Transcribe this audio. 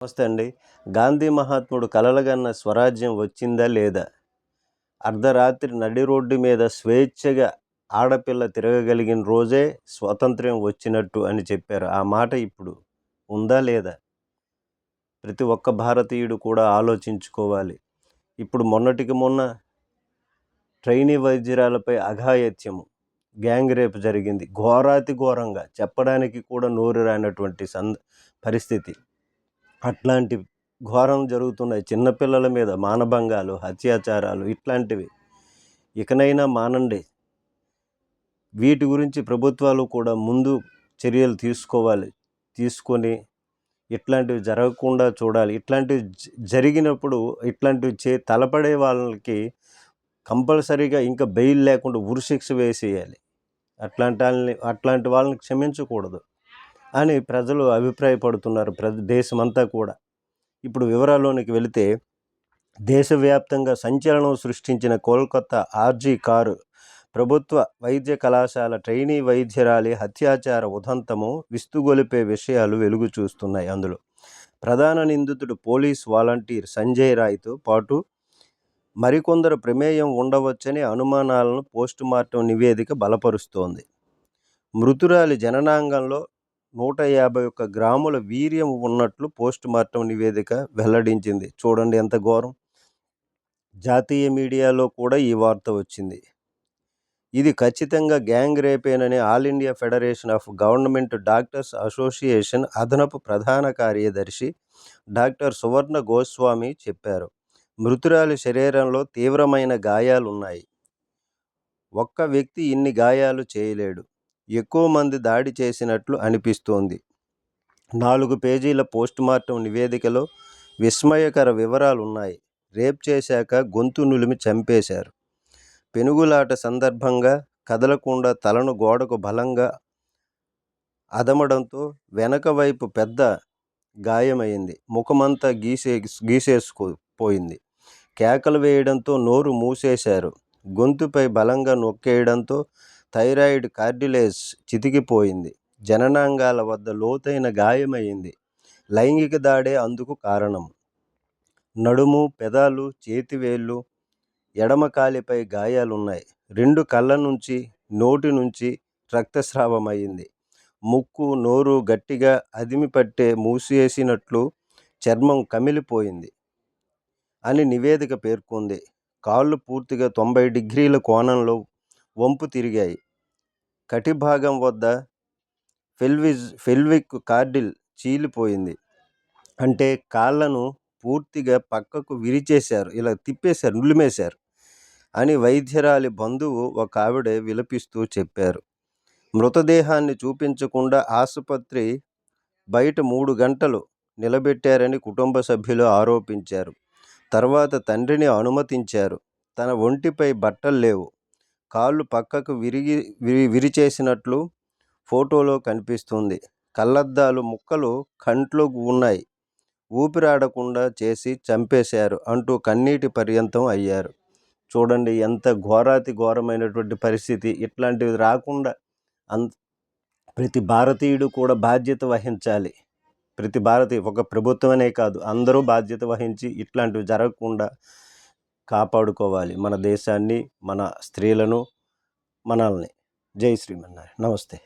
నమస్తే అండి గాంధీ మహాత్ముడు కలలగన్న స్వరాజ్యం వచ్చిందా లేదా? అర్ధరాత్రి నడి రోడ్డు మీద స్వేచ్ఛగా ఆడపిల్ల తిరగగలిగిన రోజే స్వాతంత్ర్యం వచ్చినట్టు అని చెప్పారు. ఆ మాట ఇప్పుడు ఉందా లేదా? ప్రతి ఒక్క భారతీయుడు కూడా ఆలోచించుకోవాలి. ఇప్పుడు మొన్నటికి మొన్న ట్రైనీ వైద్యురాలపై అఘాయత్యము గ్యాంగ్ రేప్ జరిగింది. ఘోరాతి ఘోరంగా చెప్పడానికి కూడా నోరు రానటువంటి సంద పరిస్థితి. అట్లాంటి ఘోరం జరుగుతున్నాయి. చిన్నపిల్లల మీద మానభంగాలు హత్యాచారాలు ఇట్లాంటివి. ఇకనైనా మానండి. వీటి గురించి ప్రభుత్వాలు కూడా ముందు చర్యలు తీసుకోవాలి. తీసుకొని ఇట్లాంటివి జరగకుండా చూడాలి. ఇట్లాంటివి జరిగినప్పుడు ఇట్లాంటివి చే తలపడే వాళ్ళకి కంపల్సరీగా ఇంకా బెయిల్ లేకుండా ఉరిశిక్ష వేసేయాలి. అట్లాంటి వాళ్ళని అట్లాంటి వాళ్ళని క్షమించకూడదు. అని ప్రజలు అభిప్రాయపడుతున్నారు ప్ర దేశమంతా కూడా. ఇప్పుడు వివరాల్లోనికి వెళితే దేశవ్యాప్తంగా సంచలనం సృష్టించిన కోల్కతా ఆర్జీ కారు ప్రభుత్వ వైద్య కళాశాల ట్రైనీ వైద్యరాలి హత్యాచార ఉదంతము విస్తుగొలిపే విషయాలు వెలుగు చూస్తున్నాయి అందులో. ప్రధాన నిందితుడు పోలీస్ వాలంటీర్ సంజయ్ రాయ్తో పాటు మరికొందరు ప్రమేయం ఉండవచ్చనే అనుమానాలను పోస్టుమార్టం నివేదిక బలపరుస్తోంది. మృతురాలి జననాంగంలో నూట యాభై ఒక్క గ్రాముల వీర్యం ఉన్నట్లు పోస్టుమార్టం నివేదిక వెల్లడించింది. చూడండి ఎంత ఘోరం. జాతీయ మీడియాలో కూడా ఈ వార్త వచ్చింది. ఇది ఖచ్చితంగా gang రేపేనని all India federation of government doctors association అదనపు ప్రధాన కార్యదర్శి డాక్టర్ సువర్ణ గోస్వామి చెప్పారు. మృతురాలి శరీరంలో తీవ్రమైన గాయాలున్నాయి. ఒక్క వ్యక్తి ఇన్ని గాయాలు చేయలేడు. ఎక్కువ మంది దాడి చేసినట్లు అనిపిస్తోంది. నాలుగు పేజీల పోస్టుమార్టం నివేదికలో విస్మయకర వివరాలు ఉన్నాయి రేప్ చేశాక గొంతు నులిమి చంపేశారు. పెనుగులాట సందర్భంగా కదలకుండా తలను గోడకు బలంగా అదమడంతో వెనక వైపు పెద్ద గాయమైంది. ముఖమంతా గీసే గీసేసుకుపోయింది. కేకలు వేయడంతో నోరు మూసేశారు. గొంతుపై బలంగా నొక్కేయడంతో థైరాయిడ్ కార్డిలేజ్ చితికిపోయింది. జననాంగాల వద్ద లోతైన గాయమైంది. లైంగిక దాడే అందుకు కారణం. నడుము పెదాలు చేతివేళ్ళు ఎడమ కాలిపై గాయాలున్నాయి. రెండు కళ్ళ నుంచి నోటి నుంచి రక్తస్రావమైంది. ముక్కు నోరు గట్టిగా అదిమి పట్టే మూసేసినట్లు చర్మం కమిలిపోయింది అని నివేదిక పేర్కొంది. కాళ్ళు పూర్తిగా తొంభై డిగ్రీల కోణంలో వంపు తిరిగాయి. కటిభాగం వద్ద ఫెల్విజ్ ఫెల్విక్ కార్డిల్ చీలిపోయింది. అంటే కాళ్ళను పూర్తిగా పక్కకు విరిచేశారు. ఇలా తిప్పేశారు నులిమేశారు అని వైద్యరాలి బంధువు ఒక ఆవిడ విలపిస్తూ చెప్పారు. మృతదేహాన్ని చూపించకుండా ఆసుపత్రి బయట మూడు గంటలు నిలబెట్టారని కుటుంబ సభ్యులు ఆరోపించారు. తర్వాత తండ్రిని అనుమతించారు. తన ఒంటిపై బట్టలు లేవు. కాళ్ళు పక్కకు విరిగి విరి విరిచేసినట్లు ఫోటోలో కనిపిస్తుంది. కళ్ళద్దాలు ముక్కలు కంట్లో ఉన్నాయి. ఊపిరాడకుండా చేసి చంపేశారు అంటూ కన్నీటి పర్యంతం అయ్యారు. చూడండి ఎంత ఘోరాతి ఘోరమైనటువంటి పరిస్థితి. ఇట్లాంటివి రాకుండా అన్ ప్రతి భారతీయుడు కూడా బాధ్యత వహించాలి. ప్రతి భారతీయ ఒక ప్రభుత్వమనే కాదు అందరూ బాధ్యత వహించి ఇట్లాంటివి జరగకుండా కాపాడుకోవాలి. మన దేశాన్ని మన స్త్రీలను మనల్ని. జై శ్రీమన్నారాయణ. నమస్తే.